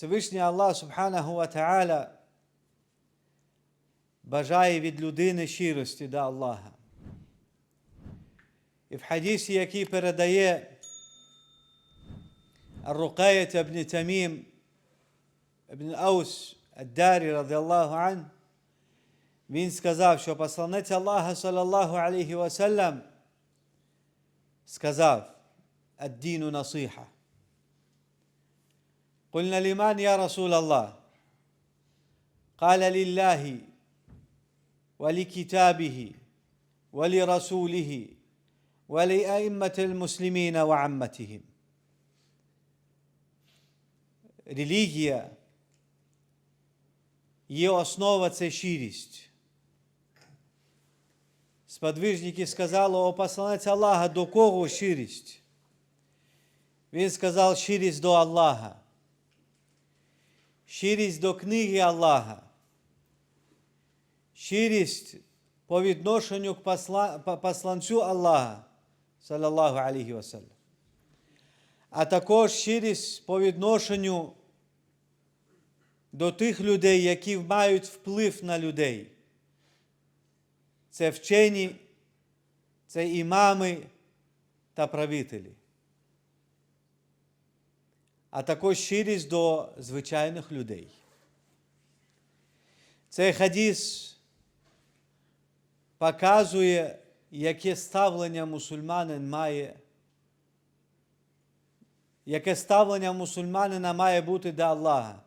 Всевишній Аллах Субханаху Ва Та'аля бажає від людини щирості до Аллаха. І в хадісі, який передає Ар-Рукаєт ібн Тамім ібн Аус Ад-Дарі радіаллаху ан, він сказав, що посланець Аллаха саллаллаху алейхи васалям сказав «Ад-діну насиха». قلنا لمن يا رسول الله قال لله ولكتابه ولرسوله ولأئمة المسلمين وعمتهم Релігія є основа це щирість. Сподвижники сказали, о посланець Аллаха, до кого щирість? Він сказав щирість до Аллаха. Щирість до книги Аллаха. Щирість по відношенню к посланцю Аллаха, салаллаху алейхи вассалям. А також щирість по відношенню до тих людей, які мають вплив на людей. Це вчені, це імами та правителі. А також щирість до звичайних людей. Цей хадіс показує, яке ставлення мусульманин має, яке ставлення мусульманина має бути до Аллаха,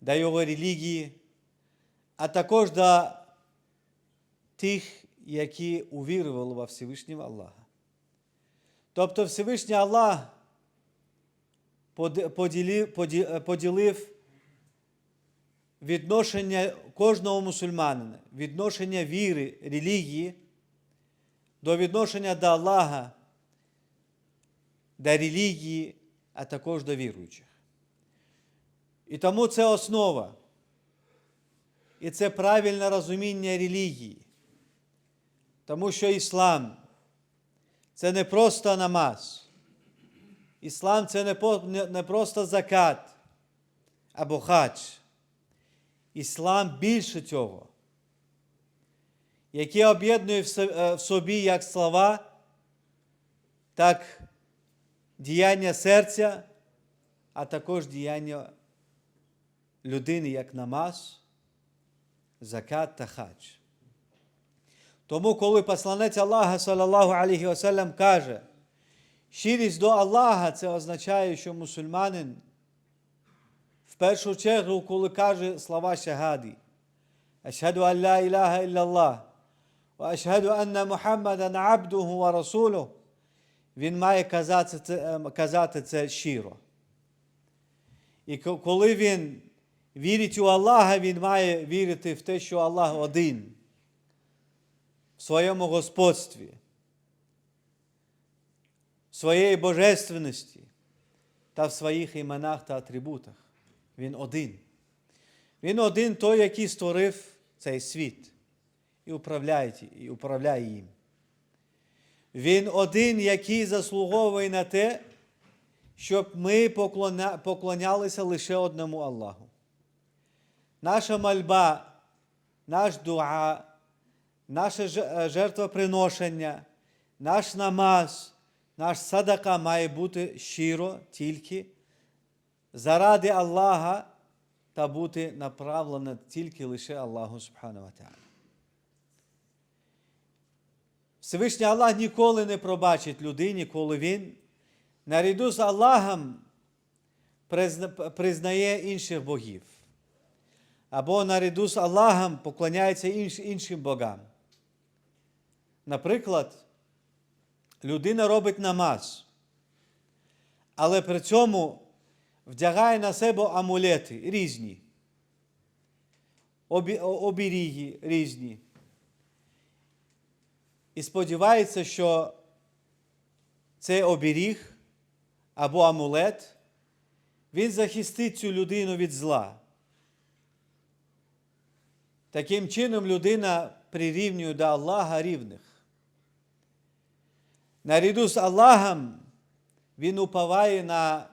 до його релігії, а також до тих, які увірували во Всевишнього Аллаха. Тобто Всевишній Аллах поділив, поділив відношення кожного мусульманина, відношення віри, релігії до відношення до Аллаха, до релігії, а також до віруючих. І тому це основа. І це правильне розуміння релігії. Тому що іслам це не просто намаз. Іслам це не, просто закат або хадж. Іслам більше цього, який об'єднує е, в собі як слова, так діяння серця, а також діяння людини як намаз, закат та хадж. Тому, коли посланець Аллаха, салаллаху алейхи вассалям, каже, щирість до Аллаха, це означає, що мусульманин в першу чергу, коли каже слова шагади, Ашхаду ан ла ілаха іллаллах, ашхаду анна Мухаммадан абдуху ва расулух, він має казати це, ем, казати це щиро. І коли він вірить у Аллаха, він має вірити в те, що Аллах один в своєму господстві, своєї божественності та в своїх іменах та атрибутах. Він один. Він один той, який створив цей світ і управляє, і управляє їм. Він один, який заслуговує на те, щоб ми поклонялися лише одному Аллаху. Наша мольба, наш дуа, наше е, жертвоприношення, наш намаз, наш садака має бути щиро тільки заради Аллаха та бути направлена тільки лише Аллаху Субхану Ва. Всевишній Аллах ніколи не пробачить людині, коли він наряду з Аллахом признає інших богів. Або наряду з Аллахом поклоняється іншим богам. Наприклад, людина робить намаз, але при цьому вдягає на себе амулети різні, обі- оберіги різні. І сподівається, що цей оберіг або амулет, він захистить цю людину від зла. Таким чином людина прирівнює до Аллаха рівних. Наряду з Аллахом він уповає на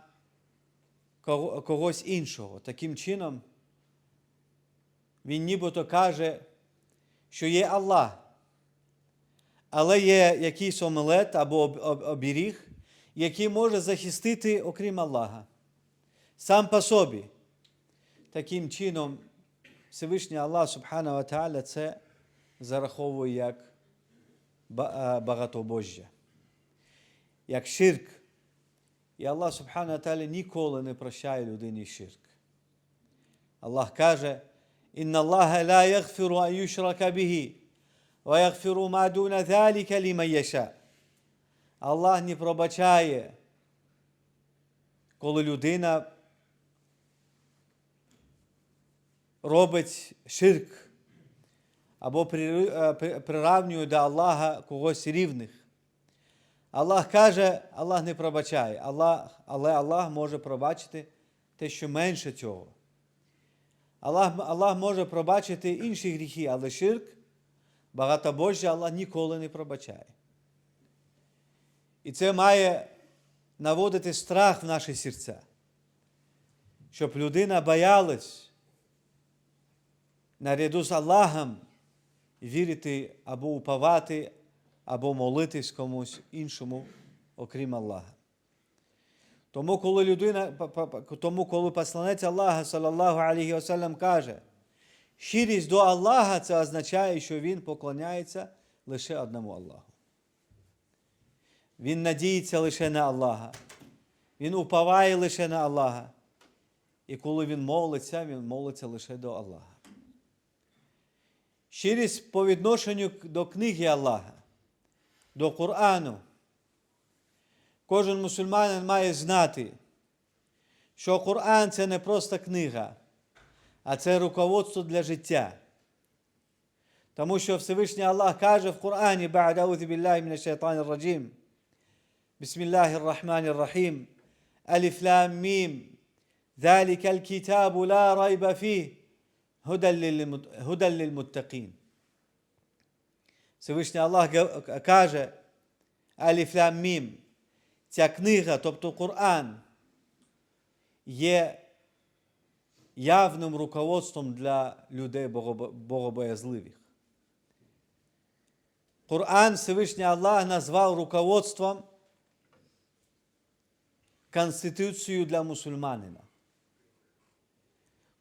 когось іншого. Таким чином, він нібито каже, що є Аллах, але є якийсь омелет або об- об- оберіг, який може захистити, окрім Аллаха, сам по собі. Таким чином, Всевишній Аллах Субхану Ва Тааля це зараховує як е, багатобожжя, як ширк. І Аллах Субхану Тааля ніколи не прощає людині ширк. Аллах каже, «Інна Аллаха ла ягфиру ан юшрака бігі, ва ягфиру ма дуна заліка ліман яша». Аллах не пробачає, коли людина робить ширк або е, при- приравнює до Аллаха когось рівних. Аллах каже, Аллах не пробачає, Аллах, але Аллах може пробачити те, що менше цього. Аллах, Аллах може пробачити інші гріхи, але ширк, багатобожжя Аллах ніколи не пробачає. І це має наводити страх в наші серця, щоб людина боялась наряду з Аллахом вірити або уповати, або молитись комусь іншому, окрім Аллаха. Тому, коли людина, тому, коли посланець Аллаха, салаллаху алейхі вассалям, каже, щирість до Аллаха, це означає, що він поклоняється лише одному Аллаху. Він надіється лише на Аллаха. Він уповає лише на Аллаха. І коли він молиться, він молиться лише до Аллаха. Щирість по відношенню до книги Аллаха, до Корану. Кожен мусульманин має знати, що Коран це не просто книга, а це руководство для життя. Тому що Всевишній Аллах каже в Корані, «Ба'д аузу білляхи мінаш шайтанір раджим». بسم الله الرحمن الرحيم ألف لام ميم ذلك الكتاب لا ريب فيه هدى للمت- هدى للمتقين Всевишній Аллах каже Аліф мім. Ця книга, тобто Коран, є явним руководством для людей богобоязливих. Коран Всевишній Аллах назвав руководством конституцію для мусульманина.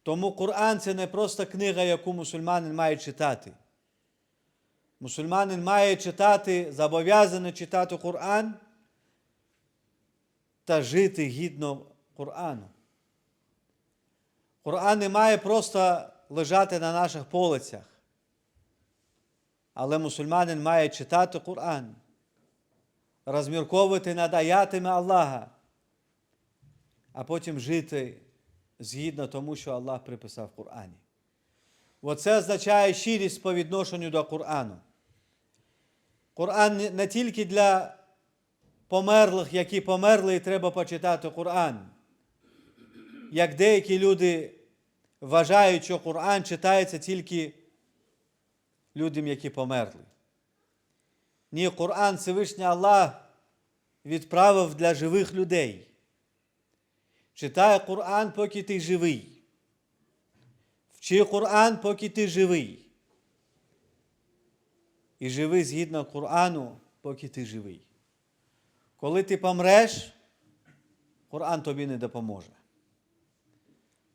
Тому Коран це не просто книга, яку мусульманин має читати. Мусульманин має читати, зобов'язаний читати Коран та жити гідно Корану. Коран не має просто лежати на наших полицях. Але мусульманин має читати Коран, розмірковувати над аятами Аллаха, а потім жити згідно тому, що Аллах приписав в Корані. Оце означає щирість по відношенню до Корану. Коран не- тільки для померлих, які померли, і треба почитати Коран. Як деякі люди вважають, що Коран читається тільки людям, які померли. Ні, Коран Всевишній Аллах відправив для живих людей. Читай Коран, поки ти живий. Вчи Коран, поки ти живий. І живи згідно Корану, поки ти живий. Коли ти помреш, Коран тобі не допоможе.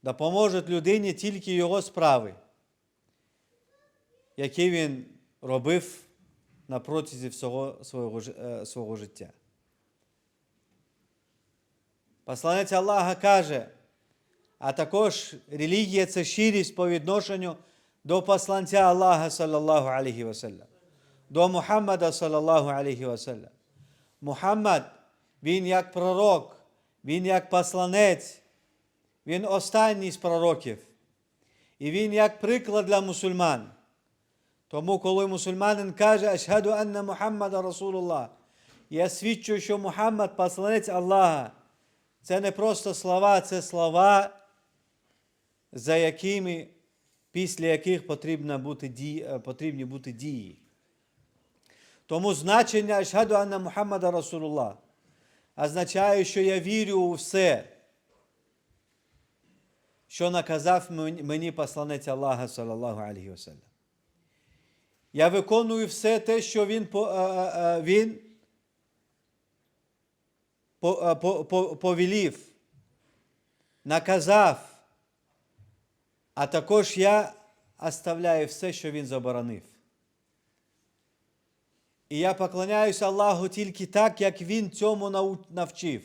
Допоможе людині тільки його справи, які він робив на протязі всього свого, е, свого життя. Посланець Аллаха каже, а також релігія це щирість по відношенню до посланця Аллаха, саллаллаху алейхі ваsallam, до Мухаммада, саллаллаху алейхі ваsallam. Мухаммад, він як пророк, він як посланець, він останній з пророків. І він як приклад для мусульман. Тому, коли мусульманин каже, Ашхаду анна Мухаммада Расулуллах, я свідчу, що Мухаммад посланець Аллаха. Це не просто слова, це слова, за якими, після яких потрібно бути дії, е, потрібні бути дії. Тому значення Ашхаду Анна Мухаммада Расулуллах означає, що я вірю у все, що наказав мені- посланець Аллаха, салаллаху алейхи вассалям. Я виконую все те, що він, е, е, він по- по- по- повелів, наказав, а також я оставляю все, що він заборонив. І я поклоняюся Аллаху тільки так, як Він цьому навчив.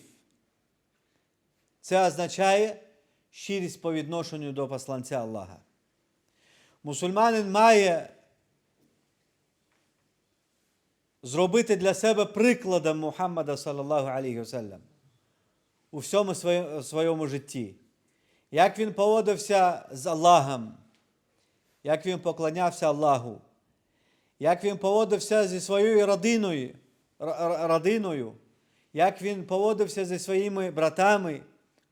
Це означає щирість по відношенню до посланця Аллаха. Мусульманин має зробити для себе прикладом Мухаммада саллаллаху алейхи вассалям у всьому своєму житті. Як він поводився з Аллахом, як він поклонявся Аллаху, як він поводився зі своєю родиною, родиною, як він поводився зі своїми братами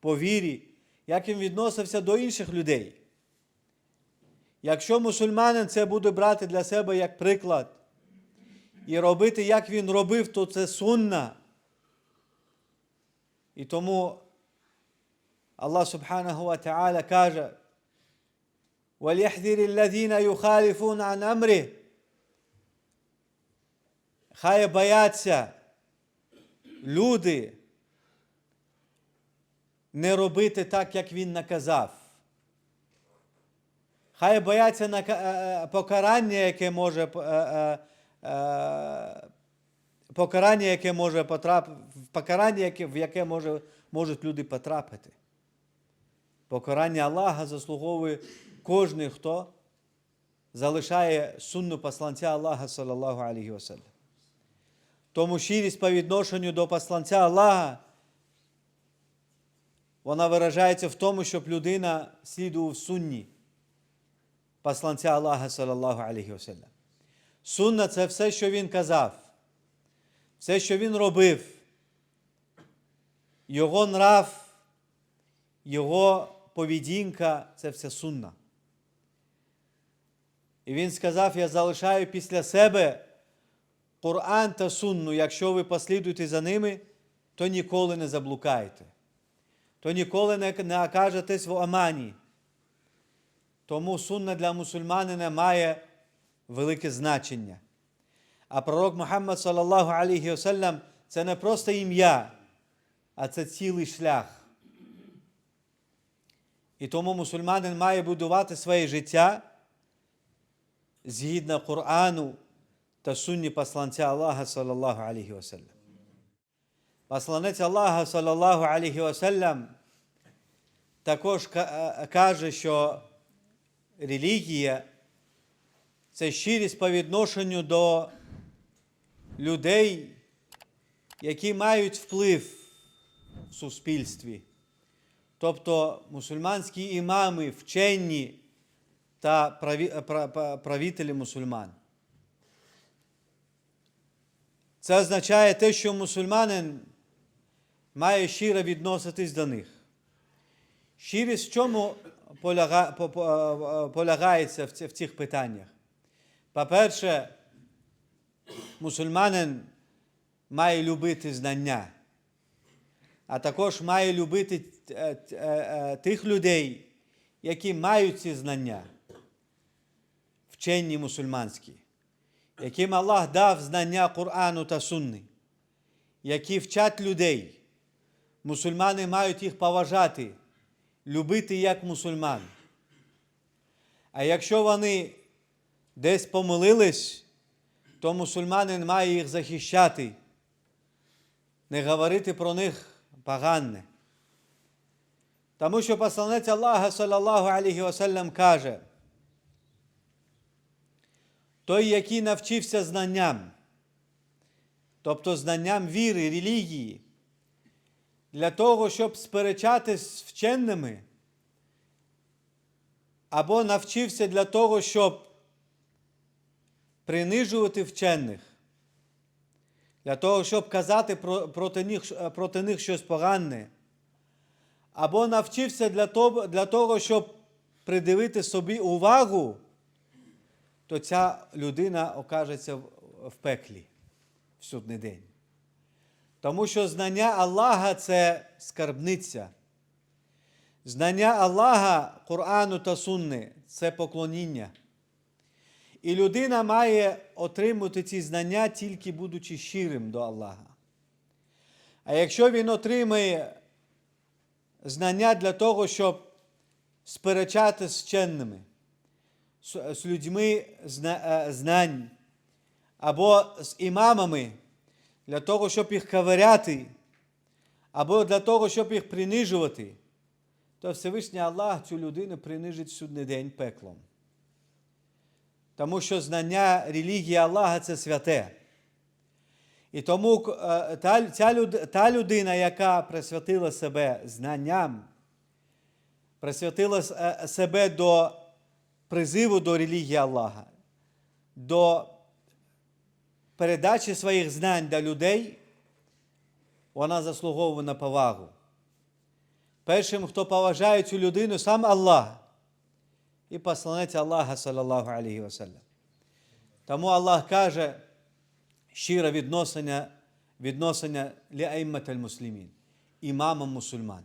по вірі, як він відносився до інших людей. Якщо мусульманин це буде брати для себе як приклад. І робити, як він робив, то це сунна. І тому Allah subhanahu wa ta'ala каже, وَلْيَحْذِرِ الَّذِينَ يُخَالِفُونَ عَنْ أَمْرِهِ Хай бояться люди не робити так, як він наказав. Хай бояться нака- е, е, покарання, яке може е, е, е, покарання, яке може потрапити, покарання, яке, в яке може, можуть люди потрапити. Покарання Аллаха заслуговує кожен, хто залишає сунну посланця Аллаха, салаллаху алейхи вассалям. Тому щирість по відношенню до посланця Аллаха, вона виражається в тому, щоб людина слідував сунні посланця Аллаха, салаллаху алейхи вассалям. Сунна це все, що він казав, все, що він робив, його нрав, його поведінка це все сунна. І він сказав: Я залишаю після себе Коран та сунну, якщо ви послідуєте за ними, то ніколи не заблукаєте, то ніколи не, окажетесь в омані. Тому сунна для мусульманина має велике значення. А пророк Мухаммад салаллаху алейхи вассалям це не просто ім'я, а це цілий шлях. І тому мусульманин має будувати своє життя згідно Корану та сунні посланця Аллаха салаллаху алейхи вассалям. Посланець Аллаха салаллаху алейхи вассалям також е, каже, що релігія це щирість по відношенню до людей, які мають вплив в суспільстві. Тобто мусульманські імами, вчені та пра- правителі мусульман. Це означає те, що мусульманин має щиро відноситись до них. Щирість в чому поляга- по- по- е, полягається в цих питаннях? По-перше, мусульманин має любити знання, а також має любити е, е, е, тих людей, які мають ці знання, вчені мусульманські, яким Аллах дав знання Корану та Сунни, які вчать людей. Мусульмани мають їх поважати, любити як мусульман. А якщо вони десь помилились, то мусульманин має їх захищати, не говорити про них погане. Тому що посланець Аллаха, салаллаху алейхи вассалям, каже, той, який навчився знанням, тобто знанням віри, релігії, для того, щоб сперечатись з вченими, або навчився для того, щоб принижувати вчених, для того, щоб казати проти них, проти них щось погане, або навчився для того, для того, щоб придивити собі увагу, то ця людина окажеться в пеклі в судний день. Тому що знання Аллаха це скарбниця. Знання Аллаха, Корану та Сунни це поклоніння. І людина має отримати ці знання тільки будучи щирим до Аллаха. А якщо він отримає знання для того, щоб сперечати з вченими, з, людьми е, знань, або з імамами, для того, щоб їх каверяти, або для того, щоб їх принижувати, то Всевишній Аллах цю людину принижить судний день пеклом. Тому що знання релігії Аллаха це святе. І тому е, та, ця та людина, яка присвятила себе знанням, присвятила е, себе до призиву до релігії Аллаха, до передачі своїх знань до людей, вона заслуговує на повагу. Першим, хто поважає цю людину, сам Аллах і посланець Аллаха, салаллаху алейхи ваsallam. Тому Аллах каже, щире відношення, відношення ліаймат муслімін імамам мусульман.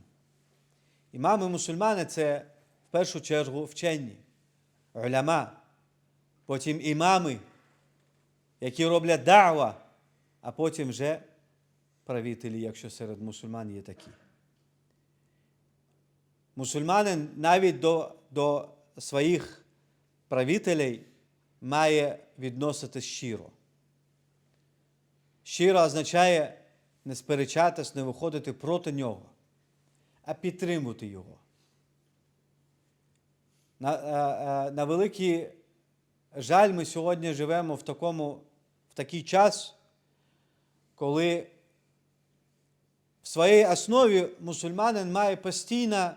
Імами мусульмани це в першу чергу вчені, уляма, потім імами, які роблять дa'ва, а потім вже правителі, якщо серед мусульман є такі. Мусульманин навіть до, до своїх правителей має відноситись щиро. Щиро означає не сперечатись, не виходити проти нього, а підтримувати його. На, е, е, на великий жаль, ми сьогодні живемо в, такому, в такий час, коли в своїй основі мусульманин має постійно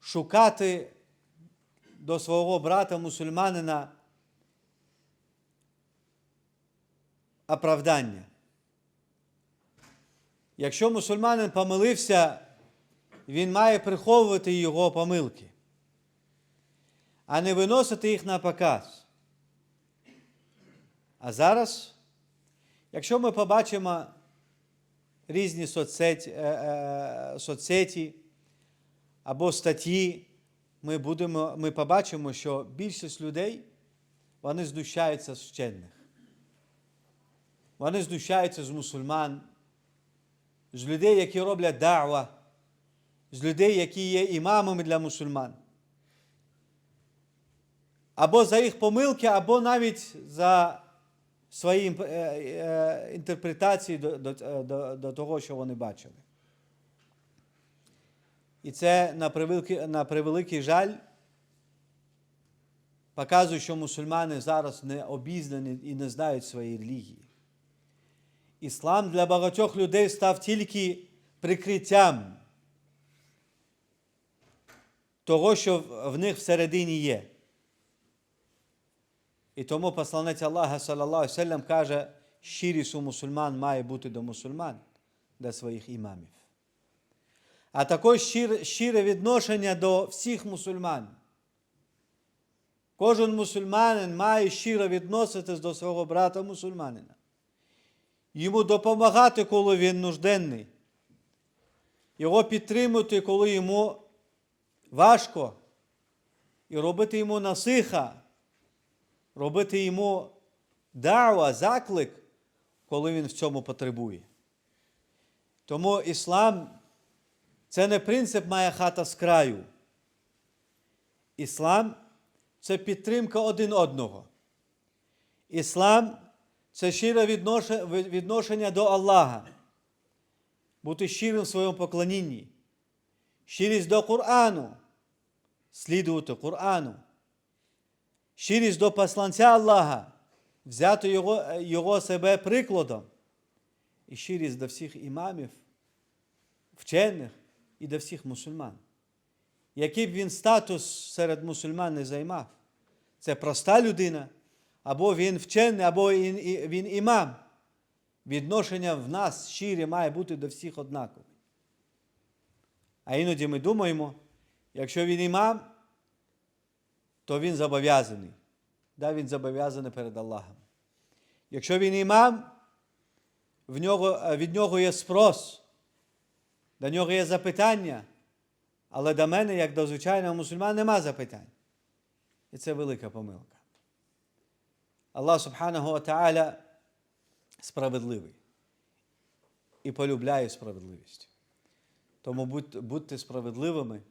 шукати до свого брата мусульманина оправдання. Якщо мусульманин помилився, він має приховувати його помилки, а не виносити їх на показ. А зараз, якщо ми побачимо різні соцсеті, е, е, соцсеті або статті, ми, будемо, ми побачимо, що більшість людей вони знущаються з вчених. Вони знущаються з мусульман, з людей, які роблять дa'ва, з людей, які є імамами для мусульман. Або за їх помилки, або навіть за свої е, е, інтерпретації до, до, до, до того, що вони бачили. І це на превеликий, на превеликий жаль показує, що мусульмани зараз не обізнані і не знають своєї релігії. Іслам для багатьох людей став тільки прикриттям того, що в- них всередині є. І тому посланець Аллаха, салаллаху алейхи каже, щирість у мусульман має бути до мусульман, до своїх імамів. А також щире відношення до всіх мусульман. Кожен мусульманин має щиро відноситись до свого брата мусульманина. Йому допомагати, коли він нужденний. Його підтримувати, коли йому важко. І робити йому насиха, робити йому дава, заклик, коли він в цьому потребує. Тому іслам це не принцип моя хата з краю. Іслам це підтримка один одного. Іслам це щире відношення до Аллаха. Бути щирим в своєму поклонінні. Щирість до Корану. Слідувати Корану. Щирість до посланця Аллаха. Взяти його, його себе прикладом. І щирість до всіх імамів, вчених і до всіх мусульман. Який б він статус серед мусульман не займав. Це проста людина, або він вчений, або він, імам. Відношення в нас щирі має бути до всіх однакове. А іноді ми думаємо, якщо він імам, то він зобов'язаний. Да, він зобов'язаний перед Аллахом. Якщо він імам, в нього, від нього є спрос, до нього є запитання, Але до мене, як до звичайного мусульмана, нема запитань. І це велика помилка. Аллах Субханаху Ва Та'аля справедливий і полюбляє справедливість. Тому будьте, будьте справедливими,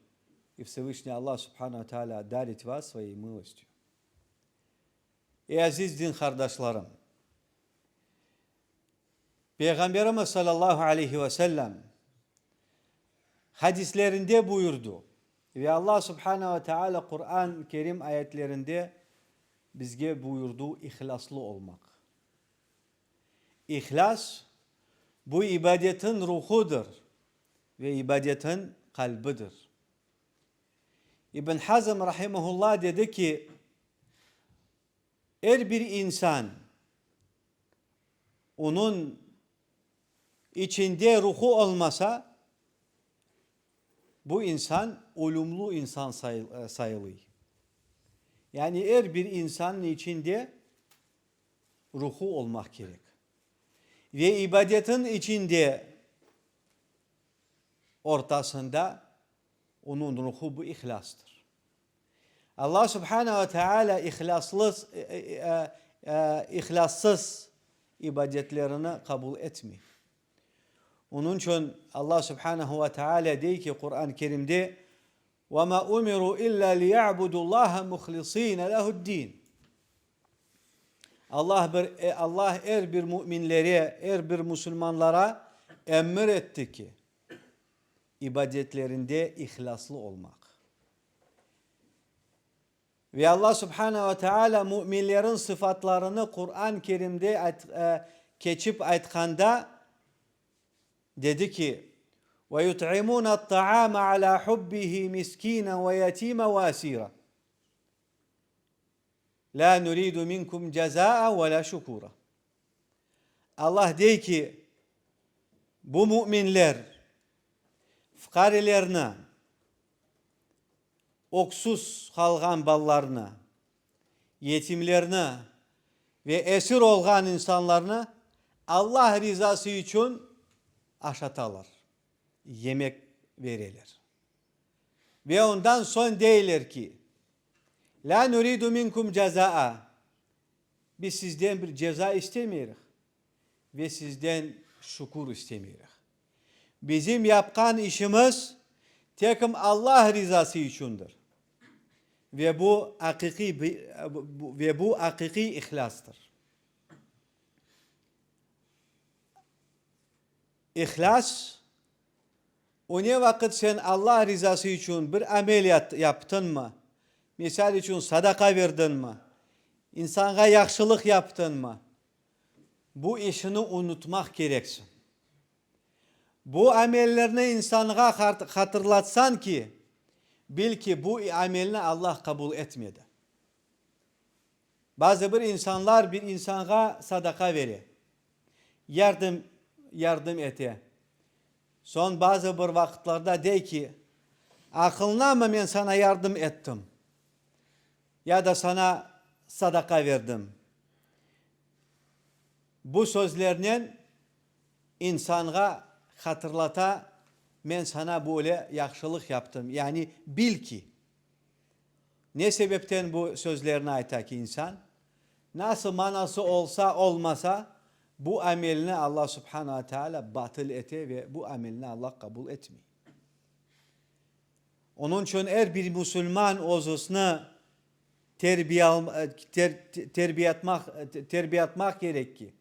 і Всевишній Аллах Субханаху Ва Та'аля дарить вас своєю милостю. Ey aziz din kardeşlerim, Peygamberimiz sallallahu aleyhi ve sellem hadislerinde buyurdu ve Allah subhanehu ve teala Kur'an-ı bizge buyurduğu ihlaslı olmak. İhlas bu ibadetin ruhudur ve ibadetin kalbidir. İbn Hazm rahimahullah dedi ki eğer bir insan onun içinde ruhu olmasa bu insan olumlu insan sayıl- sayılır. Yani eğer bir insanın içinde ruhu olmak gerek. Ve ibadetin içinde ortasında onun ruhu bu ihlastır. Allah Subhanahu ve Teala ihlaslı, e, e, e, ihlassız ibadetlerini kabul etmiyor. Onun için Allah Subhanahu ve Teala diyor ki Kur'an-ı Kerim'de وَمَا اُمِرُوا اِلَّا لِيَعْبُدُوا اللّٰهَ مُخْلِص۪ينَ لَهُ الدِّينَ Allah bir e, Allah er bir müminlere, er bir Müslümanlara emir etti ki ibadetlerinde ihlaslı olmak. Ve Allah Subhanahu ve Teala müminlerin sıfatlarını Kur'an-ı Kerim'de ayt- e, keçip aytkanda dedi ki ala hubbihi miskina ve yetima ve asira. La nuridu minkum cezaa ve la. Allah diyor ki bu müminler fukarilerine oksuz kalgan ballarına, yetimlerine ve esir olgan insanlarına Allah rızası için aşatalar. Yemek verirler. Ve ondan son değiller ki La nuridu minkum cezaa. Biz sizden bir ceza istemiyoruz. Ve sizden şukur istemiyoruz. Bizim yapkan işimiz tekim Allah rızası içindir. Ve bu hakiki ve bu hakiki ihlastır. İhlas o ne vakit sen Allah rızası için bir ameliyat yaptın mı? Misal için sadaka verdin mi? İnsana yaxşılık yaptın mı? Bu işini unutmak gereksin. Bu amellerini insana hat- hatırlatsan ki bil ki bu amelini Allah kabul etmedi. Bazı bir insanlar bir insana sadaka verir. Yardım yardım ete. Son bazı bir vakitlerde de ki aklına mı ben sana yardım ettim? Ya da sana sadaka verdim. Bu sözlerinin insana hatırlata ben sana böyle yaxşılık yaptım. Yani bil ki. Ne sebepten bu sözlerini ayta ki insan? Nasıl manası olsa olmasa bu amelini Allah subhanahu wa ta'ala batıl ete ve bu amelini Allah kabul etmiyor. Onun için eğer bir Müslüman ozusunu terbiye, alma- ter, terbiye, etmek, terbiye etmek gerek ki.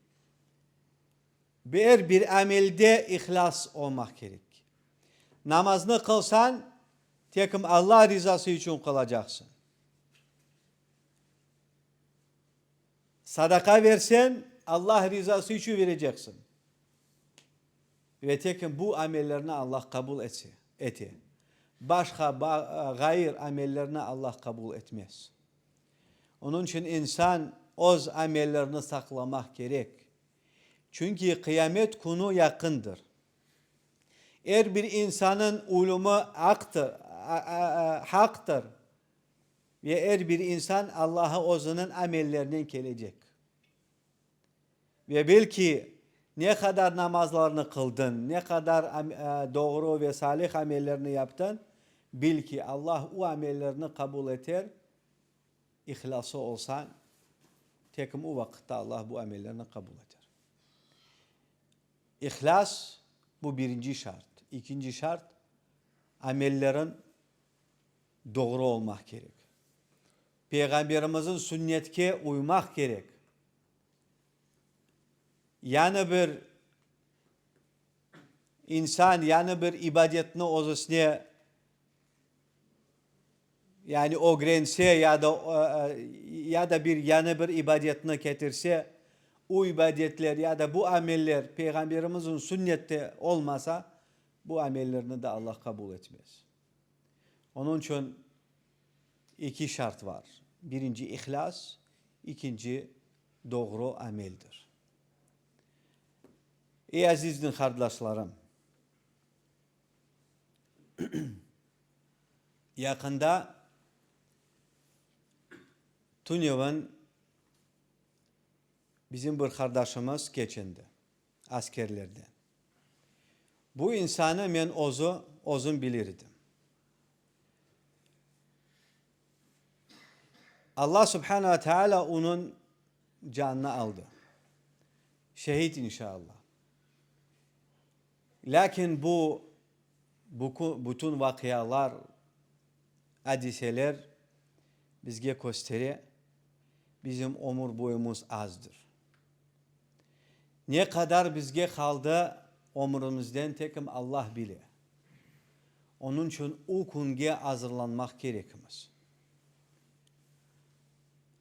Bir bir amelde ihlas olmak gerek. Namazını kılsan tekim Allah rızası için kılacaksın. Sadaka versen Allah rızası için vereceksin. Ve tekin bu amellerini Allah kabul etse, ete. Başka ba- gayr amellerini Allah kabul etmez. Onun için insan oz amellerini saklamak gerek. Çünkü kıyamet kunu yakındır. Eğer bir insanın ulumu aktır, haktır ve eğer bir insan Allah'a ozunun amellerinden gelecek. Ve bil ki ne kadar namazlarını kıldın, ne kadar e, doğru ve salih amellerini yaptın, bil ki Allah o amellerini kabul eder. İhlası olsan tekim o vakitte Allah bu amellerini kabul eder. İhlas bu birinci şart. İkinci şart amellerin doğru olmak gerek. Peygamberimizin sünnetke uymak gerek yana bir inson yana bir ibodatni o'zisini ya'ni o'grensa yada e, e, yada bir yana bir ibodatni keltirsa u ibodatlar yada bu amellar payg'ambarimizning sunnati olmasa bu amellarni da alloh qabul etmaydi Onun için iki şart var. Birinci ihlas, ikinci doğru ameldir. Ey azizli kardeşlerim, yakında Tunyev'in bizim bir kardeşimiz geçindi askerlerden. Bu insanı ben ozu, ozun bilirdim. Allah subhanahu ve teala onun canını aldı. Şehit inşallah. Lakin bu, bu bütün vakıyalar, hadiseler bizge gösteriyor bizim omur boyumuz azdır. Ne kadar bizge kaldı omurumuzdan tekim Allah bilir. Onun için o kunge hazırlanmak gerekimiz.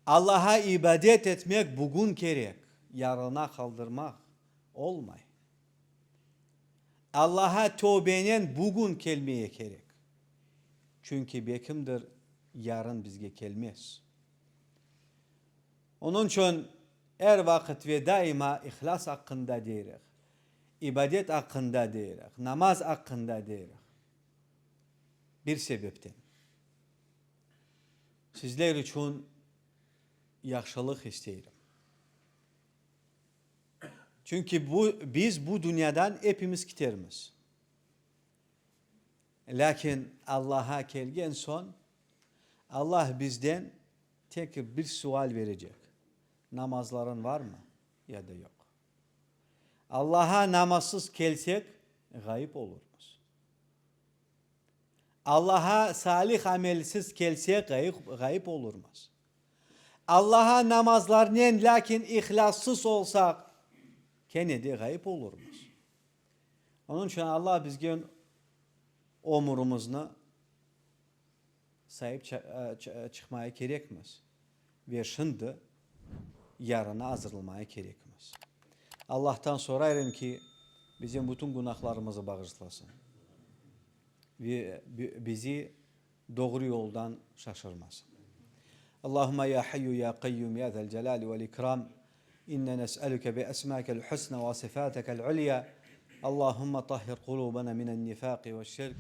Allah'a ibadet etmek bugün gerek. Yarına kaldırmak olmay. Allah'a tövbenin bugün kelmeye gerek. Çünkü bekimdir yarın bizge gelmez. Onun için her vakit ve daima ihlas hakkında diyerek, ibadet hakkında diyerek, namaz hakkında diyerek. Bir sebepten. Sizler için yaxşılıq istəyirəm. Çünkü bu, biz bu dünyadan hepimiz giderimiz. Lakin Allah'a gelgen son Allah bizden tek bir sual verecek. Namazların var mı ya da yok. Allah'a namazsız gelsek gayip oluruz. Allah'a salih amelsiz gelsek gayip, gayip oluruz. Allah'a namazlarının lakin ihlassız olsak gene de gayip oluruz. Onun için Allah bizge omurumuzunu sahip çıkmaya gerekmez. Ve şimdi yarına hazırlamaya gerekmez. Allah'tan sorarım ki bizim bütün günahlarımızı bağışlasın. Ve bizi doğru yoldan şaşırmasın. Allahümme ya hayyu ya kayyum ya zel celali vel ikram. إنا نسألك بأسماك الحسنى وصفاتك العليا اللهم طهر قلوبنا من النفاق والشرك.